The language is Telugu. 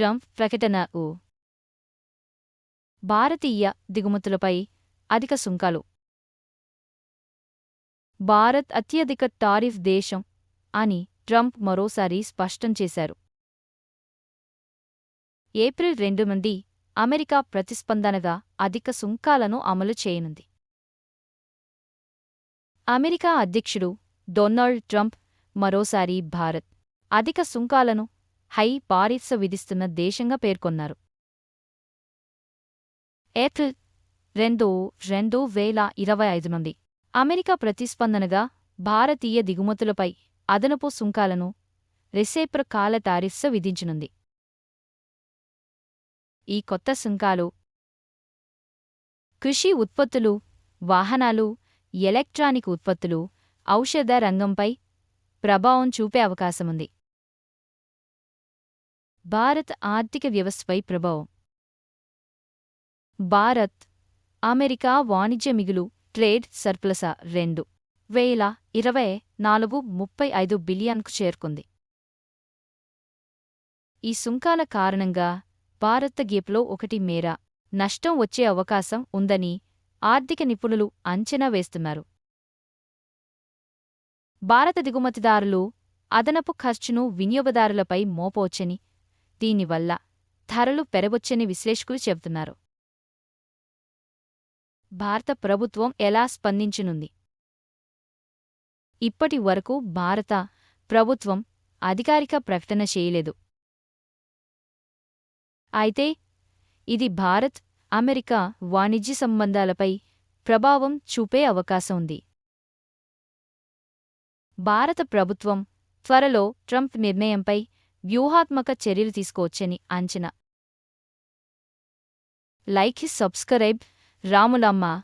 ట్రంప్ ప్రకటన ఊ. భారతీయ దిగుమతులపై అధిక సుంకాలు. భారత్ అత్యధిక టారిఫ్ దేశం అని ట్రంప్ మరోసారి స్పష్టం చేశారు. ఏప్రిల్ రెండు నుండి అమెరికా ప్రతిస్పందనగా అధిక సుంకాలను అమలు చేయనుంది. అమెరికా అధ్యక్షుడు డొనాల్డ్ ట్రంప్ మరోసారి భారత్ అధిక సుంకాలను హై పారిత్స విధిస్తున్న దేశంగా పేర్కొన్నారు. ఏప్రిల్ రెండు రెండు వేల ఇరవై ఐదు నుండి అమెరికా ప్రతిస్పందనగా భారతీయ దిగుమతులపై అదనపు సుంకాలను రెసేప్ర కాల తారిఫ్స విధించనుంది. ఈ కొత్త సుంకాలు కృషి ఉత్పత్తులు వాహనాలు ఎలక్ట్రానిక్ ఉత్పత్తులు ఔషధ రంగంపై ప్రభావం చూపే అవకాశముంది. భారత్ ఆర్థిక వ్యవస్థపై ప్రభావం. భారత్ అమెరికా వాణిజ్య మిగులు ట్రేడ్ సర్ప్లస రెండు వేల ఇరవై నాలుగు ముప్పై ఐదు బిలియన్కు చేరుకుంది. ఈ సుంకాల కారణంగా భారత గేప్లో ఒకటి మేర నష్టం వచ్చే అవకాశం ఉందని ఆర్థిక నిపుణులు అంచనా వేస్తున్నారు. భారత దిగుమతిదారులు అదనపు ఖర్చును వినియోగదారులపై మోపవచ్చని దీనివల్ల ధరలు పెరగొచ్చని విశ్లేషకులు చెబుతున్నారు. భారత ప్రభుత్వం ఎలా స్పందించనుంది? ఇప్పటి వరకు భారత ప్రభుత్వం అధికారిక ప్రకటన చేయలేదు. అయితే ఇది భారత్ అమెరికా వాణిజ్య సంబంధాలపై ప్రభావం చూపే అవకాశం ఉంది. భారత ప్రభుత్వం త్వరలో ట్రంప్ నిర్ణయంపై వ్యూహాత్మక చర్యలు తీసుకోవచ్చని అంచనా. Like his subscribe. రాములమ్మ.